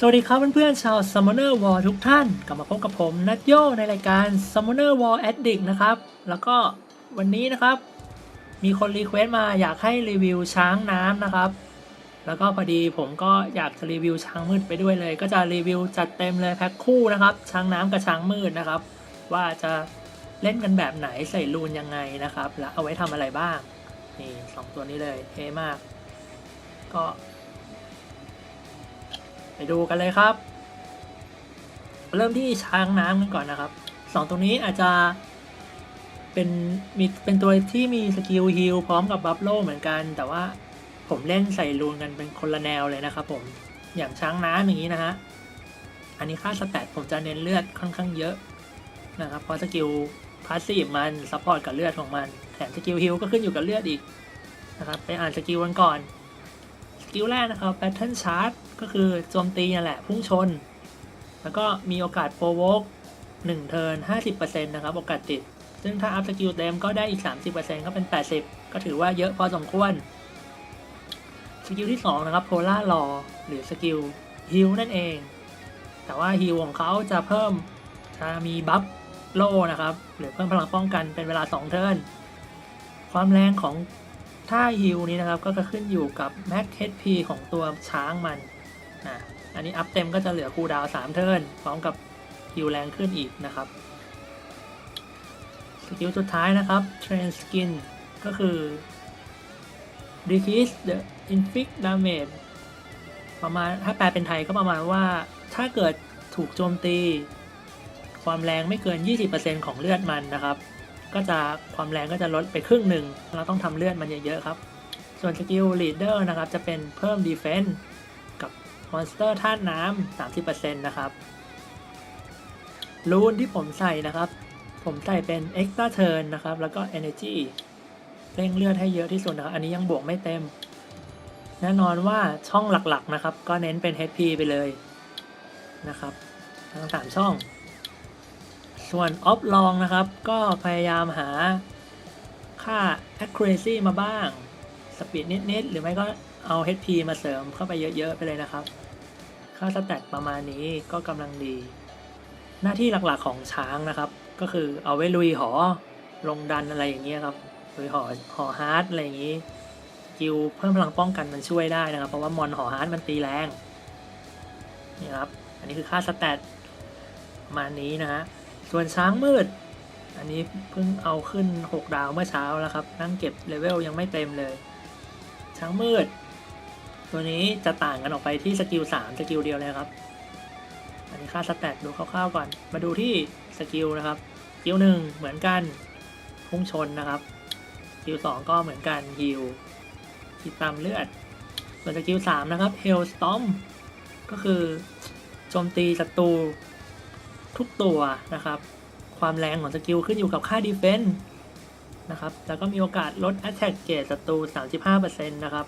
สวัสดีครับเพื่อนๆชาว Summoner War ทุกท่านกลับมาพบกับผมนัทโยในรายการ Summoner War Addict นะครับ แล้วก็วันนี้นะครับ มีคนรีเควสต์มาอยากให้รีวิวช้างน้ำนะครับ แล้วก็พอดีผมก็อยากจะรีวิวช้างมืดไปด้วยเลย ก็จะรีวิวจัดเต็มเลยแพ็คคู่นะครับ ช้างน้ำกับช้างมืดนะครับ ว่าจะเล่นกันแบบไหนใส่รูนยังไงนะครับ แล้วเอาไว้ทำอะไรบ้างนี่สองตัวนี้เลยเท่มาก ก็ ไปดูกันเลยครับ เริ่มที่ช้างน้ำกันก่อนนะครับสองตัวนี้อาจจะเป็นมีเป็นตัวที่มีสกิลฮิลพร้อมกับบัฟโลเหมือนกัน แต่ว่าผมเล่นใส่รูนกันเป็นคนละแนวเลยนะครับผมอย่างช้างน้ำอย่างนี้นะฮะอันนี้ค่าสแตทผมจะเน้นเลือดค่อนข้างเยอะนะครับเพราะสกิลพาสซีฟมันซัพพอร์ตกับเลือดของมัน แถมสกิลฮิลก็ขึ้นอยู่กับเลือดอีกนะครับไปอ่านสกิลกันก่อน สกิลแรกนะครับ Pattern Charge ก็คือโจมตีนั่นแหละพุ่งชน แล้วก็มีโอกาสโปรโวก1เทิร์น50%นะครับ โอกาสติด ซึ่งถ้าอัพสกิลเต็มก็ได้อีก 30%ก็เป็น 80 ก็ถือว่าเยอะพอสมควร สกิลที่ 2 นะครับ Polar Law หรือสกิลฮิลนั่นเอง แต่ว่าฮิลของเขาจะเพิ่มจะมีบัฟโลนะครับ หรือเพิ่มพลังป้องกันเป็นเวลา 2 เทิร์น ความแรงของ ท่าฮิลนี้นะครับก็จะขึ้นอยู่กับ Max HP ของตัวช้างมันอะอันนี้อัพเต็มก็จะเหลือคูดาวน์3เทิร์นพร้อมกับฮิลแรงขึ้นอีกนะครับสกิลสุดท้ายนะครับ Train Skin ก็คือ decrease the inflict damage ประมาณถ้าแปลเป็นไทยก็ประมาณว่าถ้าเกิดถูกโจมตี ความแรงไม่เกิน 20%ของเลือดมันนะครับ ก็จะความแรงก็จะลดไปครึ่งหนึ่ง เราต้องทำเลือดมันเยอะๆครับ ส่วนสกิล leader นะครับ จะเป็นเพิ่ม defense กับมอนสเตอร์ท่านน้ำ30%นะครับรูนที่ผมใส่นะครับ ผมใส่เป็น extra turn นะครับ แล้วก็ energy เร่งเลือดให้เยอะที่สุดนะครับ อันนี้ยังบวกไม่เต็ม แน่นอนว่าช่องหลักๆนะครับ ก็เน้นเป็น HP ไปเลยนะครับ ทั้งสามช่อง ส่วนออฟลองนะครับ ก็พยายามหาค่า accuracy มาบ้าง สปีดนิด ๆ หรือไม่ก็เอา HP มาเสริมเข้าไปเยอะ ๆ ไปเลยนะครับ ค่าสแตทประมาณนี้ก็กำลังดี หน้าที่หลัก ๆ ของช้างนะครับ ก็คือเอาไว้ลุยหอ ลงดันอะไรอย่างเงี้ยครับลุยหอหอฮาร์ดอะไรอย่างงี้กิลเพิ่มพลังป้องกันมันช่วยได้นะครับ เพราะว่ามอนหอฮาร์ดมันตีแรงนี่ครับ อันนี้คือค่าสแตทประมาณนี้นะฮะ ส่วนช้างมืด อันนี้เพิ่งเอาขึ้น 6 ดาวเมื่อเช้าแล้วครับ นั่งเก็บเลเวลยังไม่เต็มเลย ช้างมืด ตัวนี้จะต่างกันออกไปที่สกิล3สกิลเดียวเลยครับ อันนี้ค่าสแตทดูคร่าวๆก่อน มาดูที่สกิลนะครับสกิลหนึ่งเหมือนกันพุ่งชนนะครับสกิลสองก็เหมือนกันฮิลคิดตามเลือด ส่วนสกิลสามนะครับเฮลสตอมก็คือโจมตีศัตรู ทุกตัวนะครับ ความแรงของสกิลขึ้นอยู่กับค่า Defense นะครับ แล้วก็มีโอกาสลด Attack เกรดศัตรู 35%นะครับ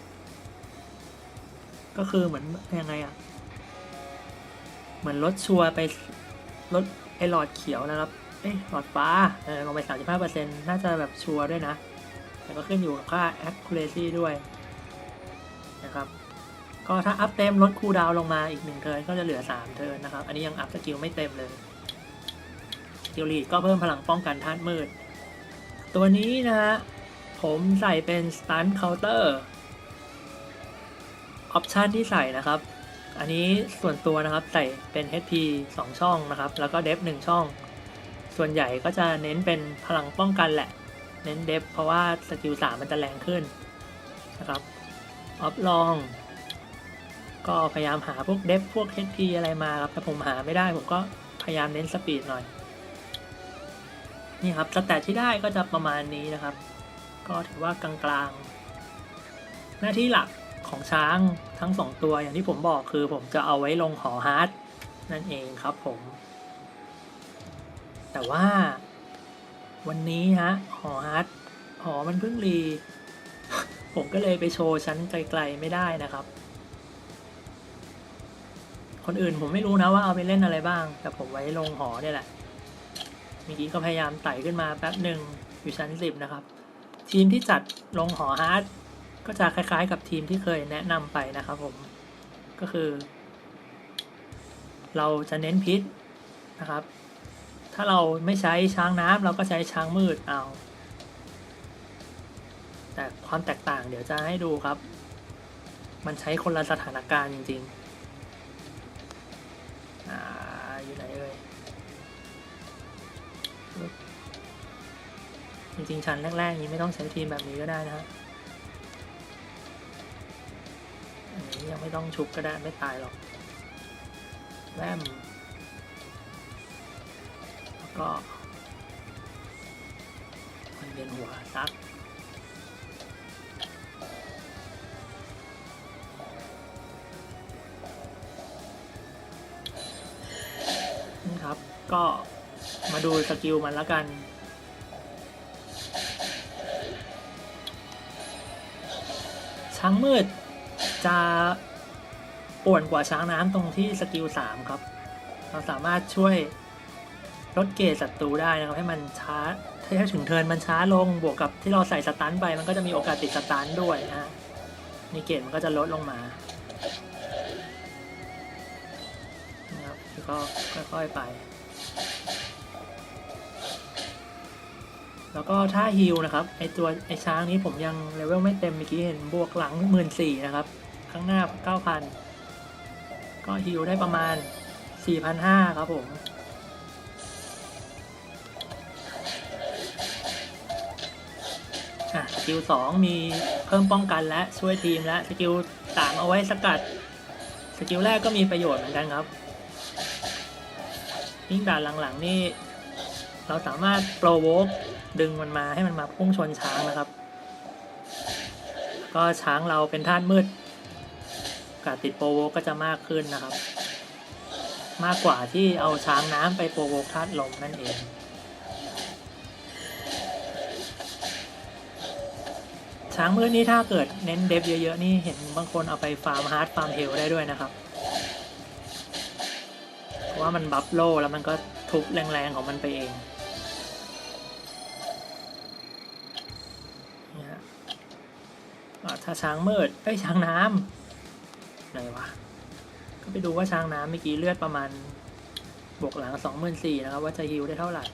ก็คือเหมือนยังไงอะเหมือนลดชัวไปลดไอหลอดเขียวนะครับ เอ้ยหลอดฟ้าเออลงไป 35%น่าจะแบบชัวด้วยนะ แต่ก็ขึ้นอยู่กับค่า accuracy ด้วยนะครับ ก็ถ้าอัพเต็มลดคูลดาวน์ลงมาอีกหนึ่งเทิร์นก็จะเหลือ 3 เทิร์นนะครับ อันนี้ยังอัพสกิลไม่เต็มเลย กิลลีดก็เพิ่มพลังป้องกันธาตุมืด ตัวนี้นะฮะ ผมใส่เป็น stun counter ออปชันที่ใส่นะครับ อันนี้ส่วนตัวนะครับใส่เป็น HP 2 ช่องนะครับ แล้วก็เดฟ1ช่อง ส่วนใหญ่ก็จะเน้นเป็นพลังป้องกันแหละ เน้นเดฟเพราะว่าสกิล3มันจะแรงขึ้นนะครับออฟลองก็พยายามหาพวกเดฟพวก HP อะไรมาครับ แต่ผมหาไม่ได้ผมก็พยายามเน้นสปีดหน่อย นี่ครับสแตทที่ได้ก็จะประมาณนี้นะครับ ก็ถือว่ากลางๆ หน้าที่หลักของช้างทั้งสองตัวอย่างที่ผมบอกคือผมจะเอาไว้ลงหอฮาร์ดนั่นเองครับผม แต่ว่าวันนี้ฮะหอฮาร์ดหอมันเพิ่งรี ผมก็เลยไปโชว์ชั้นไกลๆไม่ได้นะครับ คนอื่นผมไม่รู้นะว่าเอาไปเล่นอะไรบ้าง แต่ผมไว้ลงหอเนี่ยแหละ มื่อกี้ก็พยายามไต่ขึ้นมาแป๊บหนึ่งอยู่ชั้นสิบนะครับ ทีมที่จัดลงหอฮาร์ดก็จะคล้ายๆ กับทีมที่เคยแนะนำไปนะครับผมก็คือ เราจะเน้นพิษนะครับ ถ้าเราไม่ใช้ช้างน้ำเราก็ใช้ช้างมืดเอา แต่ความแตกต่างเดี๋ยวจะให้ดูครับ มันใช้คนละสถานการณ์จริง ๆ ริงๆชั้นแรกๆนี้ไม่ต้องใช้ทีมแบบนี้ก็ได้นะฮะอันนี้ยังไม่ต้องชุบก็ได้ไม่ตายหรอกแวมแล้วก็มันเวียนหัวซักนี่ครับ ก็มาดูสกิลมันแล้วกัน ช้างมืดจะป่วนกว่าช้างน้ำตรงที่สกิลสามครับ เราสามารถช่วยลดเกรดศัตรูได้นะครับ ให้มันช้าถ้าถึงเทินมันช้าลงบวกกับที่เราใส่สตันไป มันก็จะมีโอกาสติดสตันด้วยนะฮะนี่เกรดมันก็จะลดลงมานะครับก็ค่อยๆไป แล้วก็ถ้าฮิลนะครับไอตัวไอช้างนี้ผมยังเลเวลไม่เต็มเมื่อกี้เห็นบวกหลังหมื่นสี่นะครับ ข้างหน้าเก้าพันก็ฮิลได้ประมาณสี่พันห้าครับผมสกิลสองมีเพิ่มป้องกันและช่วยทีมและสกิลสามเอาไว้สกัด สกิลแรกก็มีประโยชน์เหมือนกันครับยิ่งด่านหลังๆนี่เราสามารถโปรโวก ดึงมันมาให้มันมาพุ่งชนช้างนะครับ ก็ช้างเราเป็นธาตุมืดกาสติดโปรโวก็จะมากขึ้นนะครับ มากกว่าที่เอาช้างน้ำไปโปรโวกธาตุลมนั่นเองช้างมืดนี่ถ้าเกิดเน้นเดฟเยอะๆนี่เห็นบางคนเอาไปฟาร์มฮาร์ดฟาร์มเฮลได้ด้วยนะครับเพราะว่ามันบัฟโลแล้วมันก็ทุบแรงๆของมันไปเอง ถ้าช้างมืดไอ้ยช้างน้ำไหนวะก็ไปดูว่าช้างน้ำเมื่อกี้เลือดประมาณบวกหลังสองหมื่นสี่นะครับ ว่าจะฮิวได้เท่าไหร่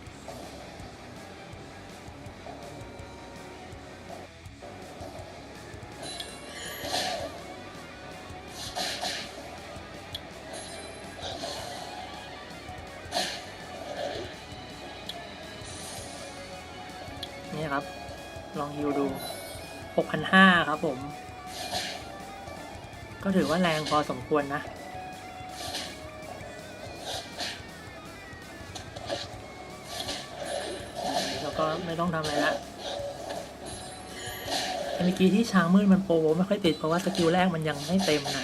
ก็ถือว่าแรงพอสมควรนะ แล้วก็ไม่ต้องทำอะไรละเมื่อกี้ที่ช้างมืดมันโปรไม่ค่อยติดเพราะว่าสกิลแรกมันยังไม่เต็มนะ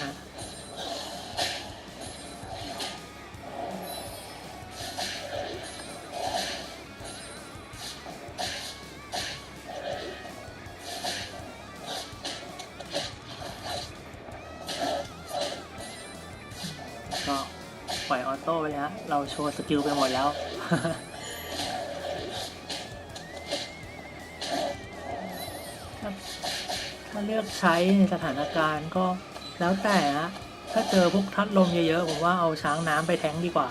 กิลไปหมดแล้วถ้าถ้าเลือกใช้ในสถานการณ์ก็แล้วแต่ฮะถ้าเจอพวกทัดลมเยอะๆ ผมว่าเอาช้างน้ำไปแทงดีกว่า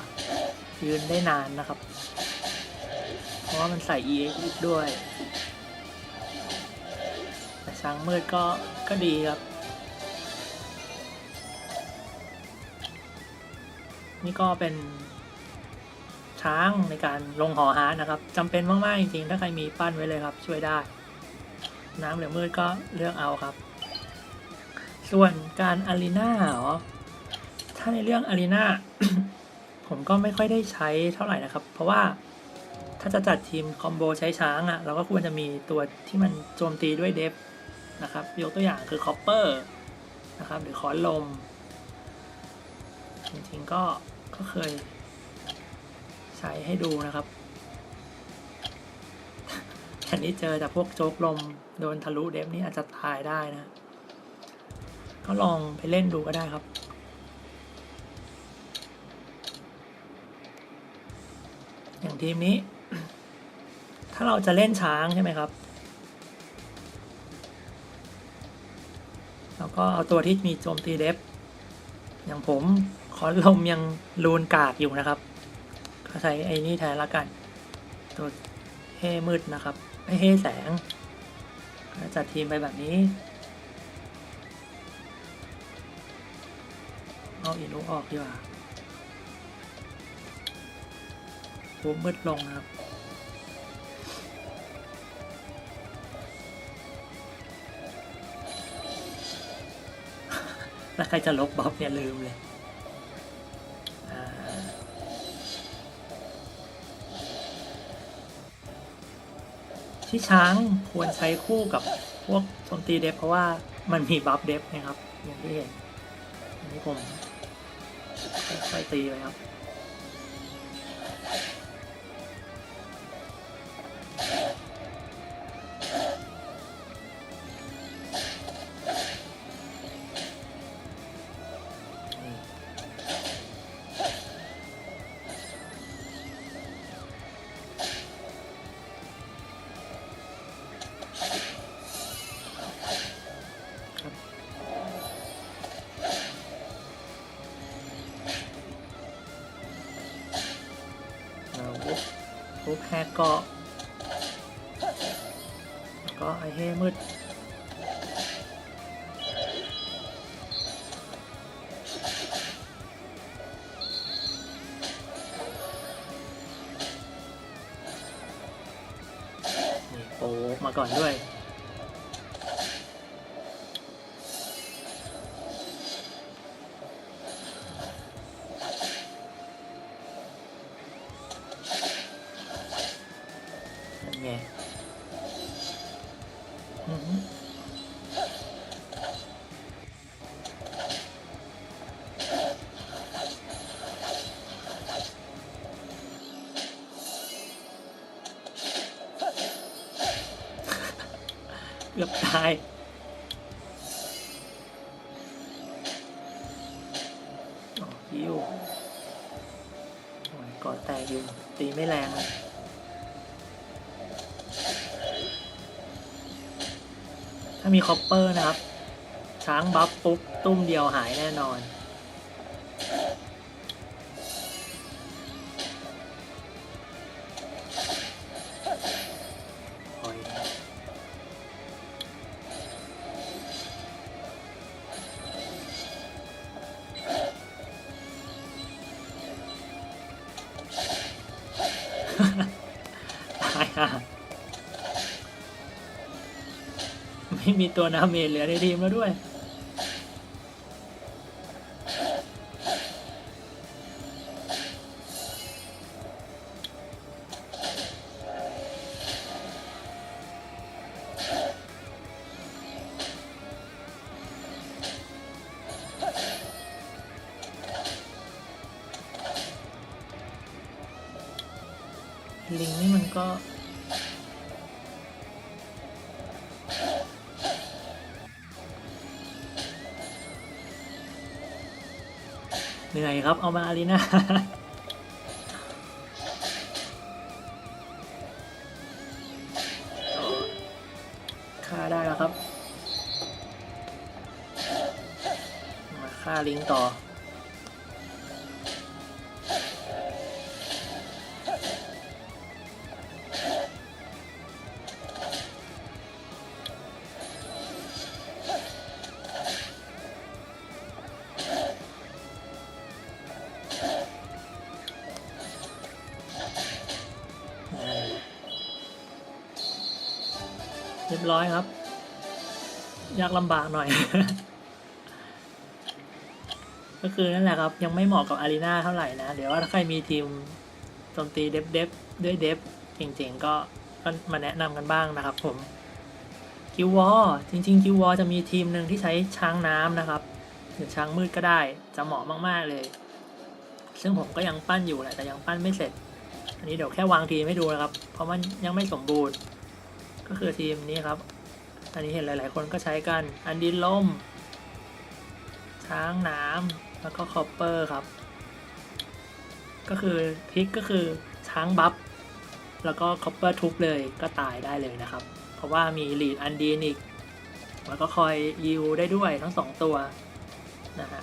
ยืนได้นานนะครับ เพราะว่ามันใส่ EX ด้วย แต่ช้างมืดก็ก็ดีครับ นี่ก็เป็น ช้างในการลงหอฮาร์ดนะครับจำเป็นมากๆจริงๆถ้าใครมีปั้นไว้เลยครับ ช่วยได้ น้ำหรือมืดก็เลือกเอาครับ ส่วนการอารีนาเหรอถ้าในเรื่องอารีนาผมก็ไม่ค่อยได้ใช้เท่าไหร่นะครับ เพราะว่าถ้าจะจัดทีมคอมโบใช้ช้างอะ่ะเราก็ควรจะมีตัวที่มันโจมตีด้วยเดฟนะครับ ยกตัวอย่างคือคอปเปอร์นะครับ หรือคอนลม จริงๆก็ก็เคย ใช้ให้ดูนะครับ อันนี้เจอแต่พวกโจ๊กลมโดนทะลุเดฟนี่อาจจะตายได้นะ ก็ลองไปเล่นดูก็ได้ครับอย่างทีมนี้ ถ้าเราจะเล่นช้างใช่ไหมครับ แล้วก็เอาตัวที่มีโจมตีเดฟอย่างผมคอนลมยังรูนกากอยู่นะครับ ใช้ไอ้นี่แทนละกัน ตัวเฮมืดนะครับไอ้เฮแสงจัดทีมไปแบบนี้ เอาอินุออกดีกว่ารูปมืดลงครับ แล้วใครจะลบบ๊อบเนี่ยลืมเลย ที่ช้างควรใช้คู่กับพวกโจมตีเดฟเพราะว่ามันมีบัฟเดฟนะครับ อย่างที่เห็นอันนี้ผมค่อยๆตีไปครับ ปุ๊บแฮกก็แล้วก็ไอเฮมืด กือบตายอ๋อยิวโอ้ยกอดแตกอยู่ตีไม่แรงเลยถ้ามีคอปเปอร์นะครับ ช้างบัฟปุ๊บ ตุ้มเดียวหายแน่นอน มีตัวนาเมจเหลือในทีมแล้วด้วย ลิงนี่มันก็ นื่อยครับ เอามาอารีนาฆ่าได้แล้วครับ มาฆ่าลิงต่อ ยากลำบากหน่อย ก็คือนั่นแหละครับ ยังไม่เหมาะกับอารีนาเท่าไหร่นะ เดี๋ยวว่าถ้าใครมีทีมโจมตีเดฟเดฟด้วยเดฟจริงๆก็ก็มาแนะนำกันบ้างนะครับผมคิววอจริงๆคิววอจะมีทีมหนึ่งที่ใช้ช้างน้ำนะครับ หรือช้างมืดก็ได้จะเหมาะมากๆเลย ซึ่งผมก็ยังปั้นอยู่แหละแต่ยังปั้นไม่เสร็จ อันนี้เดี๋ยวแค่วางทีมให้ดูนะครับ เพราะมันยังไม่สมบูรณ์ ก็คือทีมนี้ครับ อันนี้เห็นหลาย ๆ คนก็ใช้กัน อันดินล่ม ช้างน้ำแล้วก็คอปเปอร์ครับ ก็คือพิกก็คือช้างบัฟ แล้วก็คอปเปอร์ทุบเลยก็ตายได้เลยนะครับ เพราะว่ามีลีดอันดีนอีก แล้วก็คอยยิวได้ด้วยทั้งสองตัวนะฮะ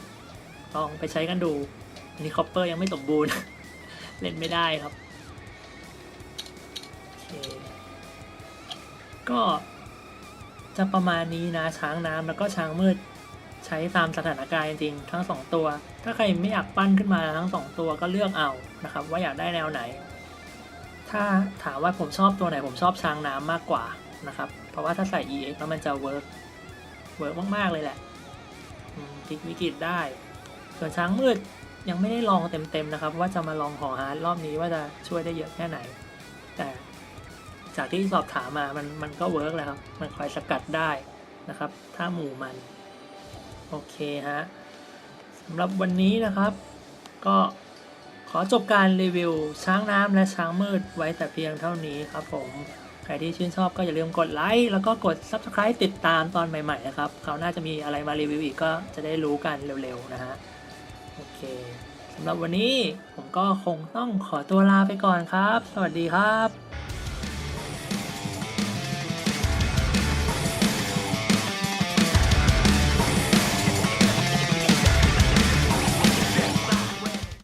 ลองไปใช้กันดู อันนี้คอปเปอร์ยังไม่สมบูรณ์ เล่นไม่ได้ครับโอเคก็ จะประมาณนี้นะช้างน้ำแล้วก็ช้างมืด ใช้ตามสถานการณ์จริงทั้งสองตัว ถ้าใครไม่อยากปั้นขึ้นมาทั้งสองตัวก็เลือกเอานะครับ ว่าอยากได้แนวไหน ถ้าถามว่าผมชอบตัวไหนผมชอบช้างน้ำมากกว่านะครับ เพราะว่าถ้าใส่ EX แล้วมันจะเวิร์กเวิร์กมากๆเลยแหละพลิกวิกฤตได้ ส่วนช้างมืดยังไม่ได้ลองเต็มๆนะครับ ว่าจะมาลองหองฮาร์ดรอบนี้ว่าจะช่วยได้เยอะแค่ไหน แต่ จากที่สอบถามมามันมันก็เวิร์กแล้วครับ มันคอยสกัดได้นะครับ ถ้าหมู่มัน โอเคฮะสำหรับวันนี้นะครับ ก็ขอจบการรีวิวช้างน้ำและช้างมืดไว้แต่เพียงเท่านี้ครับผมใครที่ชื่นชอบก็อย่าลืมกดไลค์แล้วก็กด Subscribe ติดตามตอนใหม่ๆนะครับเขาวหน่าจะมีอะไรมารีวิวอีกก็จะได้รู้กันเร็วๆนะฮะโอเคสำหรับวันนี้ผมก็คงต้องขอตัวลาไปก่อนครับ สวัสดีครับ